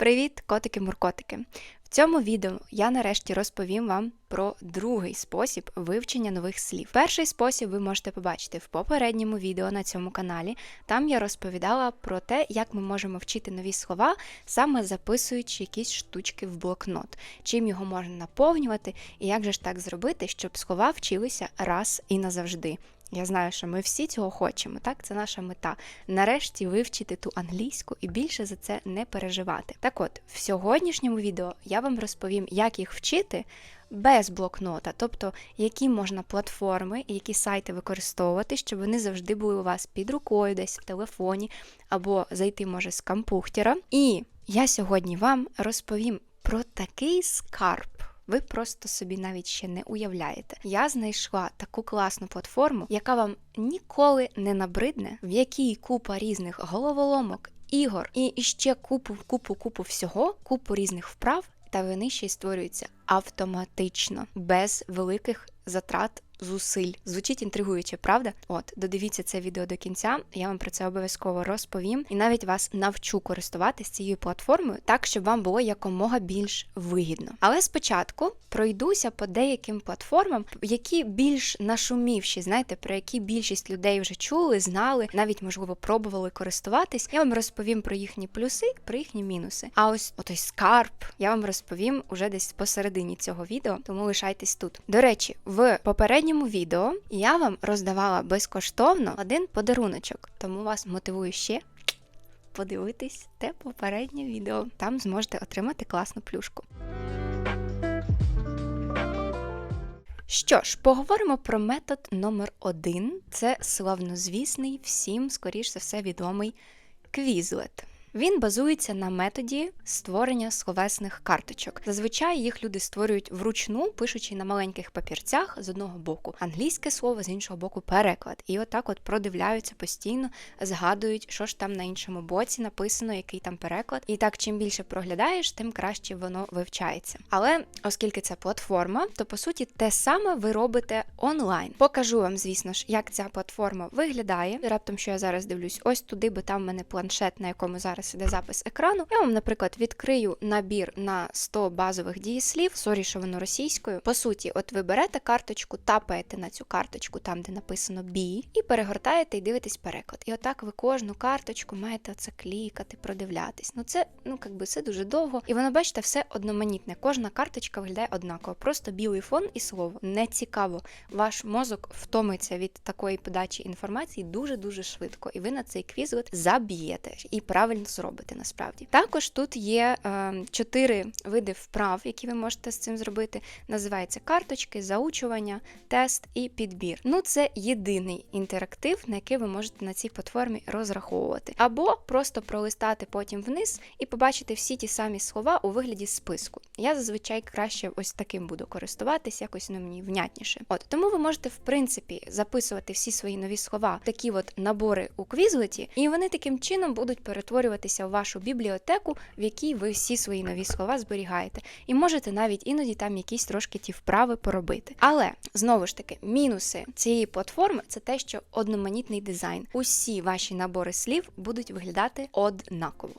Привіт, котики-муркотики! В цьому відео я нарешті розповім вам про другий спосіб вивчення нових слів. Перший спосіб ви можете побачити в попередньому відео на цьому каналі. Там я розповідала про те, як ми можемо вчити нові слова, саме записуючи якісь штучки в блокнот, чим його можна наповнювати, і як же ж так зробити, щоб слова вчилися раз і назавжди. Я знаю, що ми всі цього хочемо, так? Це наша мета. Нарешті вивчити ту англійську і більше за це не переживати. Так от, в сьогоднішньому відео я вам розповім, як їх вчити без блокнота, тобто які можна платформи які сайти використовувати, щоб вони завжди були у вас під рукою, десь в телефоні, або зайти може з компухтера. І я сьогодні вам розповім про такий скарб. Ви просто собі навіть ще не уявляєте. Я знайшла таку класну платформу, яка вам ніколи не набридне, в якій купа різних головоломок, ігор і ще купу, купу, купу всього, купу різних вправ, та вони ще й створюються автоматично, без великих затрат. Зусиль звучить інтригуюче, правда? От, додивіться це відео до кінця, я вам про це обов'язково розповім і навіть вас навчу користуватися цією платформою так, щоб вам було якомога більш вигідно. Але спочатку пройдуся по деяким платформам, які більш нашумівші, знаєте, про які більшість людей вже чули, знали, навіть можливо пробували користуватись. Я вам розповім про їхні плюси, про їхні мінуси. А ось отой скарб я вам розповім уже десь посередині цього відео, тому лишайтесь тут. До речі, в попередньому відео я вам роздавала безкоштовно один подаруночок, тому вас мотивую ще подивитись те попереднє відео. Там зможете отримати класну плюшку. Що ж, поговоримо про метод номер один. Це славнозвісний, всім, скоріш за все, відомий квізлет. Він базується на методі створення словесних карточок. Зазвичай їх люди створюють вручну, пишучи на маленьких папірцях з одного боку англійське слово, з іншого боку переклад. І отак от продивляються постійно, згадують, що ж там на іншому боці написано, який там переклад. І так, чим більше проглядаєш, тим краще воно вивчається. Але оскільки це платформа, то по суті те саме ви робите онлайн. Покажу вам, звісно ж, як ця платформа виглядає. Раптом, що я зараз дивлюсь, ось туди, бо там в мене планшет, на якому зараз зараз іде запис екрану. Я вам, наприклад, відкрию набір на 100 базових дієслів, сорі, що воно російською. По суті, от ви берете карточку, тапаєте на цю карточку, там, де написано «be», і перегортаєте і дивитесь переклад. І отак ви кожну карточку маєте оце клікати, продивлятись. Ну це ну якби це дуже довго. І воно, бачите, все одноманітне. Кожна карточка виглядає однаково. Просто білий фон і слово. Не цікаво. Ваш мозок втомиться від такої подачі інформації дуже-дуже швидко. І ви на цей квізлет заб'єте і правильно зробите насправді. Також тут є е, чотири види вправ, які ви можете з цим зробити. Називається карточки, заучування, тест і підбір. Ну, це єдиний інтерактив, на який ви можете на цій платформі розраховувати. Або просто пролистати потім вниз і побачити всі ті самі слова у вигляді списку. Я зазвичай краще ось таким буду користуватись, якось воно мені внятніше. От тому ви можете, в принципі, записувати всі свої нові слова, такі от набори у квізлеті, і вони таким чином будуть перетворювати занурюватися в вашу бібліотеку, в якій ви всі свої нові слова зберігаєте. І можете навіть іноді там якісь трошки ті вправи поробити. Але знову ж таки, мінуси цієї платформи це те, що одноманітний дизайн. Усі ваші набори слів будуть виглядати однаково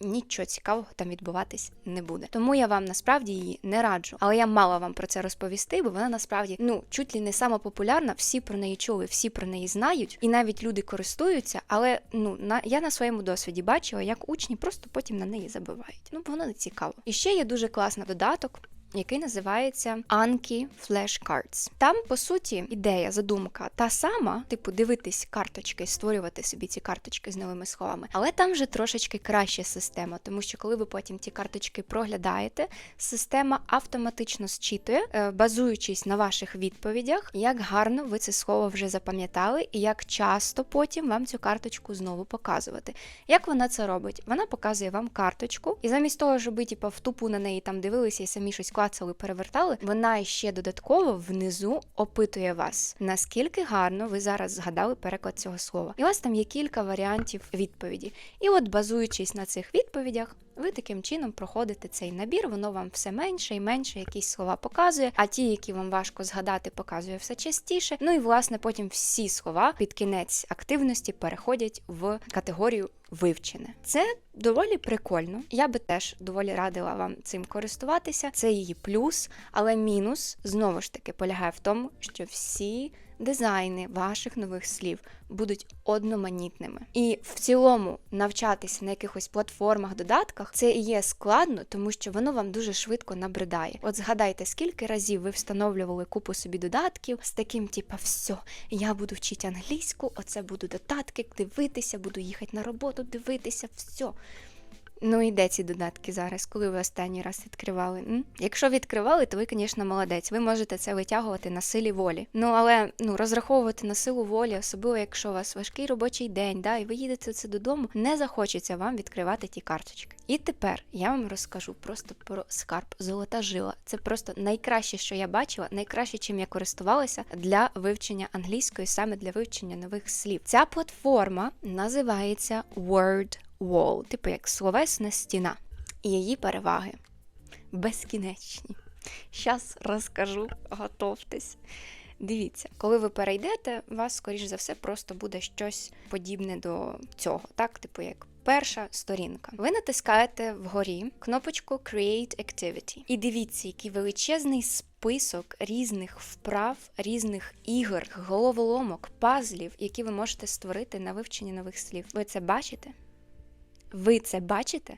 нічого цікавого там відбуватись не буде. Тому я вам насправді її не раджу. Але я мала вам про це розповісти, бо вона насправді ну чуть ли не сама популярна. Всі про неї чули, всі про неї знають, і навіть люди користуються. Але ну на я на своєму досвіді бачила, як учні просто потім на неї забивають. Ну бо воно не цікаво. І ще є дуже класний додаток який називається Anki Flashcards. Там, по суті, ідея, задумка та сама, типу, дивитись карточки, створювати собі ці карточки з новими словами. Але там вже трошечки краща система, тому що коли ви потім ті карточки проглядаєте, система автоматично зчитує, е, базуючись на ваших відповідях, як гарно ви це слово вже запам'ятали, і як часто потім вам цю карточку знову показувати. Як вона це робить? Вона показує вам карточку, і замість того, щоб ви типу, в тупу на неї там дивилися і самі щось клацали, перевертали, вона ще додатково внизу опитує вас, наскільки гарно ви зараз згадали переклад цього слова. І у вас там є кілька варіантів відповіді. І от, базуючись на цих відповідях, ви таким чином проходите цей набір, воно вам все менше і менше якісь слова показує, а ті, які вам важко згадати, показує все частіше. Ну і власне потім всі слова під кінець активності переходять в категорію вивчене. Це доволі прикольно. Я би теж доволі радила вам цим користуватися. Це її плюс, але мінус знову ж таки полягає в тому, що всі дизайни ваших нових слів будуть одноманітними. І в цілому навчатися на якихось платформах, додатках це і є складно, тому що воно вам дуже швидко набридає. От згадайте, скільки разів ви встановлювали купу собі додатків з таким, типа, все, я буду вчити англійську, оце буду додатки, дивитися, буду їхати на роботу, дивитися, все. Ну і де ці додатки зараз, коли ви останній раз відкривали? М? Якщо відкривали, то ви, звісно, молодець. Ви можете це витягувати на силі волі. Ну але ну розраховувати на силу волі, особливо якщо у вас важкий робочий день, да, і ви їдете це додому, не захочеться вам відкривати ті карточки. І тепер я вам розкажу просто про скарб Золота жила. Це просто найкраще, що я бачила, найкраще, чим я користувалася для вивчення англійської, саме для вивчення нових слів. Ця платформа називається Word wall, типу як словесна стіна, і її переваги безкінечні. Щас розкажу, готовтесь. Дивіться, коли ви перейдете, у вас, скоріш за все, просто буде щось подібне до цього, так, типу як. Перша сторінка. Ви натискаєте вгорі кнопочку Create Activity. І дивіться, який величезний список різних вправ, різних ігор, головоломок, пазлів, які ви можете створити на вивченні нових слів. Ви це бачите? Ви це бачите?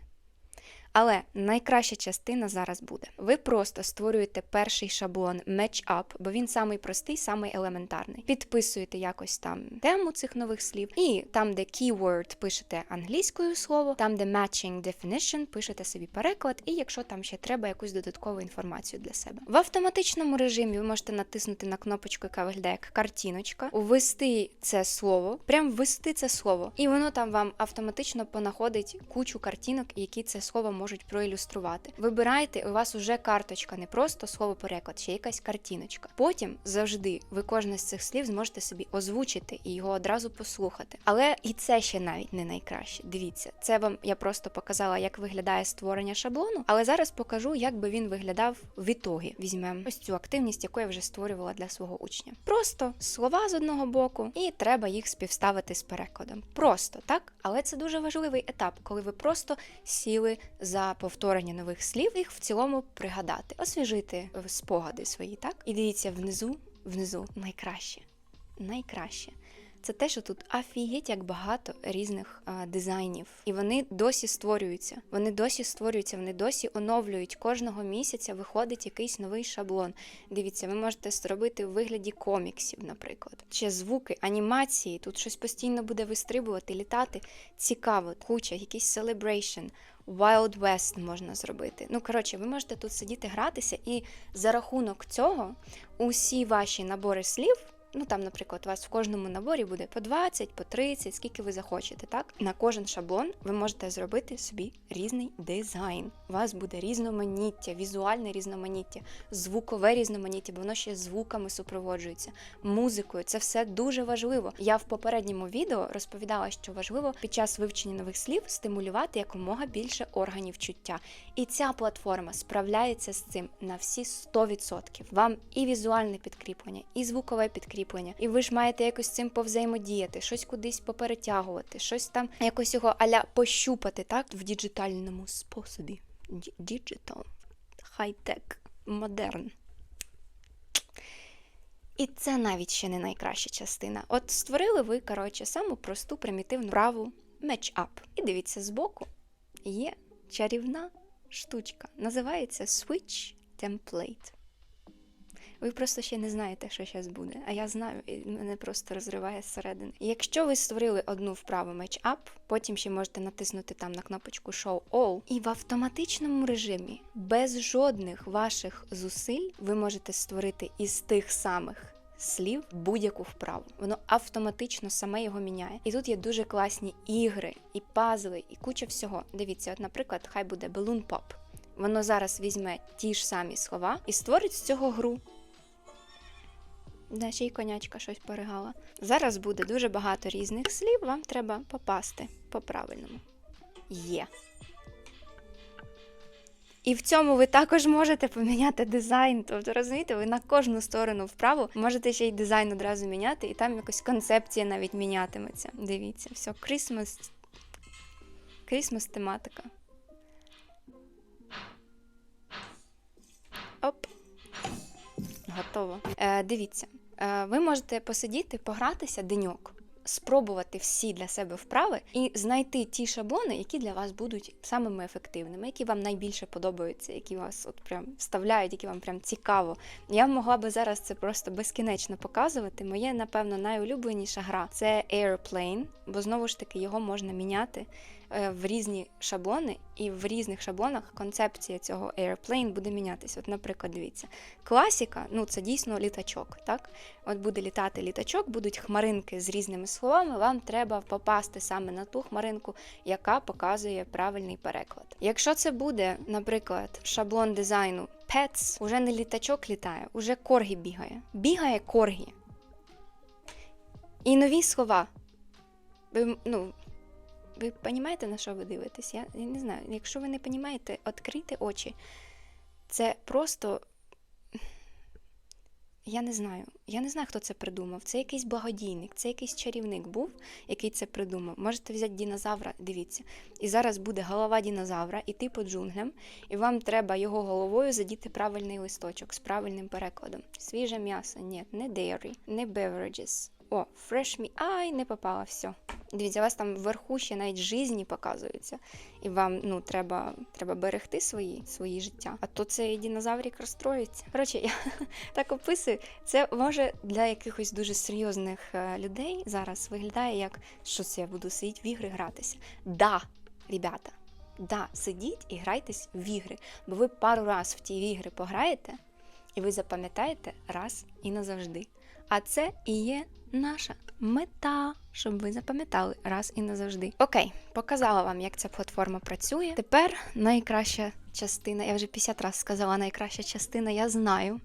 Але найкраща частина зараз буде. Ви просто створюєте перший шаблон Match-up, бо він самий простий, самий елементарний. Підписуєте якось там тему цих нових слів, і там, де keyword пишете англійською слово, там, де matching definition, пишете собі переклад, і якщо там ще треба якусь додаткову інформацію для себе. В автоматичному режимі ви можете натиснути на кнопочку, яка виглядає як картіночка, ввести це слово, прям ввести це слово, і воно там вам автоматично понаходить кучу картинок, які це слово можуть проілюструвати. Вибирайте, у вас уже карточка, не просто слово переклад, ще якась картиночка. Потім завжди ви кожне з цих слів зможете собі озвучити і його одразу послухати. Але і це ще навіть не найкраще. Дивіться, це вам я просто показала, як виглядає створення шаблону, але зараз покажу, як би він виглядав в ітогі. Візьмемо ось цю активність, яку я вже створювала для свого учня. Просто слова з одного боку, і треба їх співставити з перекладом. Просто так, але це дуже важливий етап, коли ви просто сіли за повторення нових слів, їх в цілому пригадати, освіжити спогади свої, так? І дивіться внизу, внизу найкраще. Найкраще. Це те, що тут афігеть як багато різних а, дизайнів, і вони досі створюються. Вони досі створюються, вони досі оновлюють. Кожного місяця виходить якийсь новий шаблон. Дивіться, ви можете зробити в вигляді коміксів, наприклад, чи звуки, анімації. Тут щось постійно буде вистрибувати, літати. Цікаво, куча, якийсь celebration. Wild West можна зробити. Ну, коротше, ви можете тут сидіти гратися, і за рахунок цього усі ваші набори слів. Ну, там, наприклад, у вас в кожному наборі буде по 20, по 30, скільки ви захочете, так? На кожен шаблон ви можете зробити собі різний дизайн. У вас буде різноманіття, візуальне різноманіття, звукове різноманіття, бо воно ще звуками супроводжується, музикою. Це все дуже важливо. Я в попередньому відео розповідала, що важливо під час вивчення нових слів стимулювати якомога більше органів чуття. І ця платформа справляється з цим на всі 100%. Вам і візуальне підкріплення, і звукове підкріплення закріплення. І ви ж маєте якось цим повзаємодіяти, щось кудись поперетягувати, щось там якось його аля пощупати, так, в діджитальному способі. Діджитал, хай-тек, модерн. І це навіть ще не найкраща частина. От створили ви, коротше, саму просту примітивну праву match-up. І дивіться, збоку є чарівна штучка. Називається Switch Template. Ви просто ще не знаєте, що зараз буде. А я знаю, і мене просто розриває зсередини. Якщо ви створили одну вправу Up, потім ще можете натиснути там на кнопочку Show All, і в автоматичному режимі, без жодних ваших зусиль, ви можете створити із тих самих. Слів будь-яку вправу. Воно автоматично саме його міняє. І тут є дуже класні ігри, і пазли, і куча всього. Дивіться, от, наприклад, хай буде Balloon Pop. Воно зараз візьме ті ж самі слова і створить з цього гру. Да, ще й конячка щось поригала. Зараз буде дуже багато різних слів, вам треба попасти по-правильному. Є. І в цьому ви також можете поміняти дизайн. Тобто, розумієте, ви на кожну сторону вправо можете ще й дизайн одразу міняти, і там якось концепція навіть мінятиметься. Дивіться, все, Christmas Крісмас тематика. Оп. Готово. Е, дивіться, ви можете посидіти, погратися деньок, спробувати всі для себе вправи і знайти ті шаблони, які для вас будуть самими ефективними, які вам найбільше подобаються, які вас от прям вставляють, які вам прям цікаво. Я могла би зараз це просто безкінечно показувати. Моє, напевно, найулюбленіша гра це Airplane, бо знову ж таки його можна міняти е, в різні шаблони, і в різних шаблонах концепція цього Airplane буде мінятися. От, наприклад, дивіться, класіка, ну це дійсно літачок. Так, от буде літати літачок, будуть хмаринки з різними словами. Вам треба попасти саме на ту хмаринку, яка показує правильний переклад. Якщо це буде, наприклад, шаблон дизайну Pets, уже не літачок літає, уже коргі бігає. Бігає коргі. І нові слова. Ви, ну, ви розумієте, на що ви дивитесь? Я, я не знаю. Якщо ви не розумієте, відкрийте очі. Це просто. Я не знаю. Я не знаю, хто це придумав. Це якийсь благодійник, це якийсь чарівник був, який це придумав. Можете взяти динозавра, дивіться. І зараз буде голова динозавра, іти по джунглям, і вам треба його головою задіти правильний листочок з правильним перекладом. Свіже м'ясо, ні, не dairy, не beverages. О, fresh meat. Ай, не попала, все. Дивіться, у вас там вверху ще навіть жизні показуються. І вам ну, треба, треба берегти свої, свої життя. А то цей динозаврик розстроїться. Коротше, я так описую. Це може для якихось дуже серйозних е, людей зараз виглядає як що це я буду сидіти в ігри гратися. Да, ребята, да, сидіть і грайтесь в ігри, бо ви пару раз в ті ігри пограєте, і ви запам'ятаєте раз і назавжди. А це і є наша мета, щоб ви запам'ятали раз і назавжди. Окей, показала вам, як ця платформа працює. Тепер найкраща частина. Я вже 50 разів сказала найкраща частина, я знаю.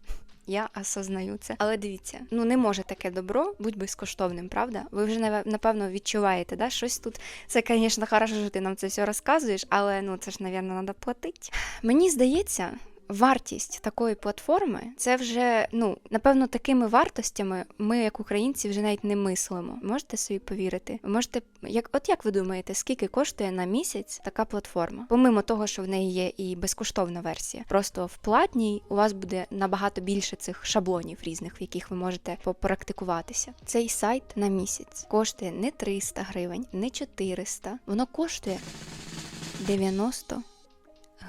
Я осознаю це. Але дивіться, ну не може таке добро бути безкоштовним, правда? Ви вже напевно відчуваєте, да? щось тут. Це, звісно, хорошо, що ти нам це все розказуєш, але ну це ж, напевно, треба платити. Мені здається. Вартість такої платформи це вже ну напевно такими вартостями ми, як українці, вже навіть не мислимо. Можете собі повірити? Можете, як от як ви думаєте, скільки коштує на місяць така платформа? Помимо того, що в неї є і безкоштовна версія, просто в платній у вас буде набагато більше цих шаблонів різних, в яких ви можете попрактикуватися. Цей сайт на місяць коштує не 300 гривень, не 400, воно коштує 90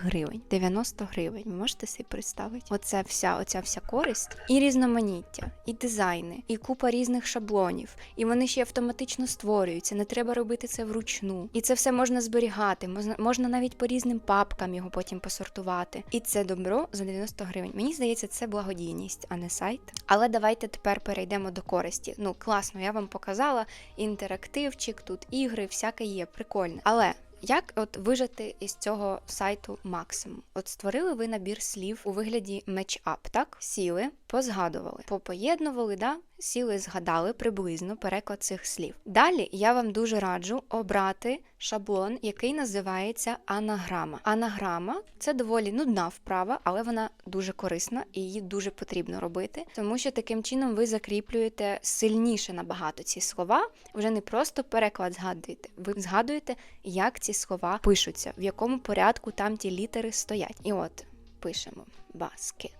гривень. 90 гривень. Можете собі представити? Оце вся, оця вся користь, і різноманіття, і дизайни, і купа різних шаблонів. І вони ще автоматично створюються. Не треба робити це вручну. І це все можна зберігати. Можна, можна навіть по різним папкам його потім посортувати. І це добро за 90 гривень. Мені здається, це благодійність, а не сайт. Але давайте тепер перейдемо до користі. Ну, класно, я вам показала інтерактивчик, тут ігри, всяке є, прикольно. Але як от вижити із цього сайту максимум? От створили ви набір слів у вигляді меч-ап, так? Сіли, позгадували, попоєднували, да? сіли, згадали приблизно переклад цих слів. Далі я вам дуже раджу обрати шаблон, який називається анаграма. Анаграма це доволі нудна вправа, але вона дуже корисна і її дуже потрібно робити, тому що таким чином ви закріплюєте сильніше набагато ці слова. Вже не просто переклад згадуєте, ви згадуєте, як ці слова пишуться, в якому порядку там ті літери стоять. І от пишемо баскет.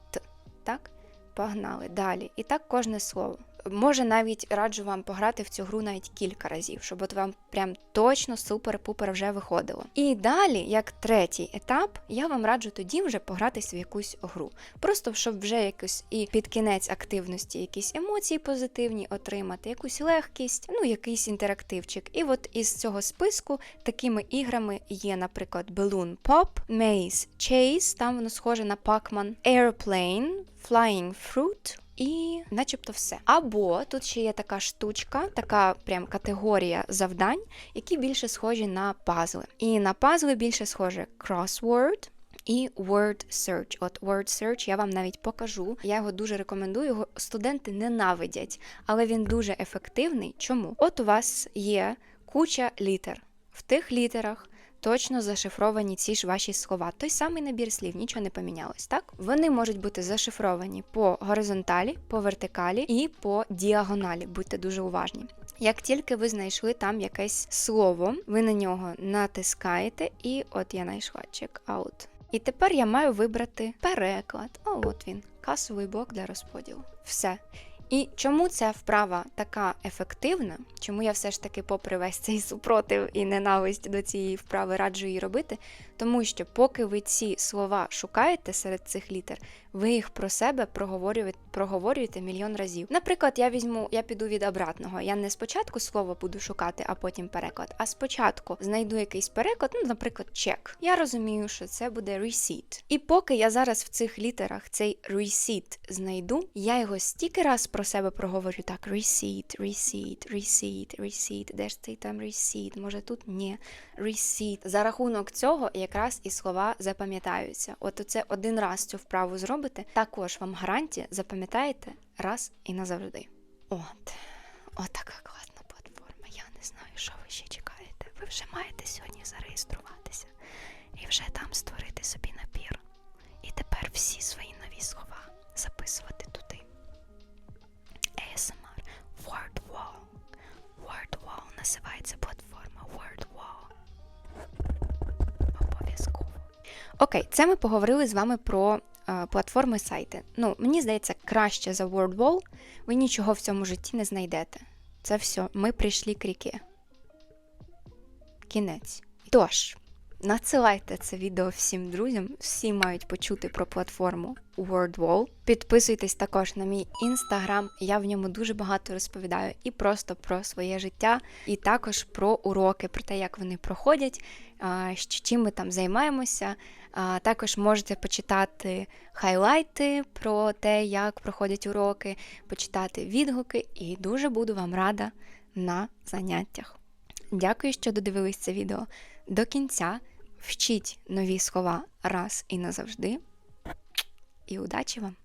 Так? Погнали далі. І так кожне слово. Може, навіть раджу вам пограти в цю гру навіть кілька разів, щоб от вам прям точно супер-пупер вже виходило. І далі, як третій етап, я вам раджу тоді вже погратись в якусь гру. Просто щоб вже якось і під кінець активності якісь емоції позитивні отримати, якусь легкість, ну якийсь інтерактивчик. І от із цього списку такими іграми є, наприклад, Balloon Pop, Maze Chase, там воно схоже на Pac-Man, Airplane, Flying Fruit. І начебто все. Або тут ще є така штучка, така прям категорія завдань, які більше схожі на пазли. І на пазли більше схоже crossword, і word search. От word search я вам навіть покажу. Я його дуже рекомендую. Його студенти ненавидять, але він дуже ефективний. Чому? От у вас є куча літер. В тих літерах точно зашифровані ці ж ваші слова. Той самий набір слів, нічого не помінялось, так? Вони можуть бути зашифровані по горизонталі, по вертикалі і по діагоналі. Будьте дуже уважні. Як тільки ви знайшли там якесь слово, ви на нього натискаєте, і от я знайшла check-out. І тепер я маю вибрати переклад. О, от він, касовий блок для розподілу. Все. І чому ця вправа така ефективна? Чому я все ж таки, попри весь цей супротив і ненависть до цієї вправи, раджу її робити? Тому що, поки ви ці слова шукаєте серед цих літер, ви їх про себе проговорюєте, проговорюєте мільйон разів. Наприклад, я візьму, я піду від обратного. Я не спочатку слово буду шукати, а потім переклад, а спочатку знайду якийсь переклад, ну, наприклад, чек. Я розумію, що це буде receipt. І поки я зараз в цих літерах цей receipt знайду, я його стільки раз про себе проговорю так: receipt, receipt, receipt, receipt, де ж цей там receipt, може тут ні. Receipt. За рахунок цього якраз і слова запам'ятаються. От оце один раз цю вправу зробите, також вам гарантія запам'ятаєте раз і назавжди. От, от класна платформа. Я не знаю, що ви ще чекаєте. Ви вже маєте сьогодні зареєструватися і вже там створити собі Окей, це ми поговорили з вами про е, платформи сайти. Ну, мені здається, краще за WordWall ви нічого в цьому житті не знайдете. Це все, ми прийшли к ріки. Кінець. Тож, надсилайте це відео всім друзям. Всі мають почути про платформу WordWall. Підписуйтесь також на мій інстаграм. Я в ньому дуже багато розповідаю і просто про своє життя, і також про уроки, про те, як вони проходять, чим ми там займаємося. Також можете почитати хайлайти про те, як проходять уроки, почитати відгуки, і дуже буду вам рада на заняттях. Дякую, що додивились це відео до кінця. Вчіть нові слова раз і назавжди. І удачі вам!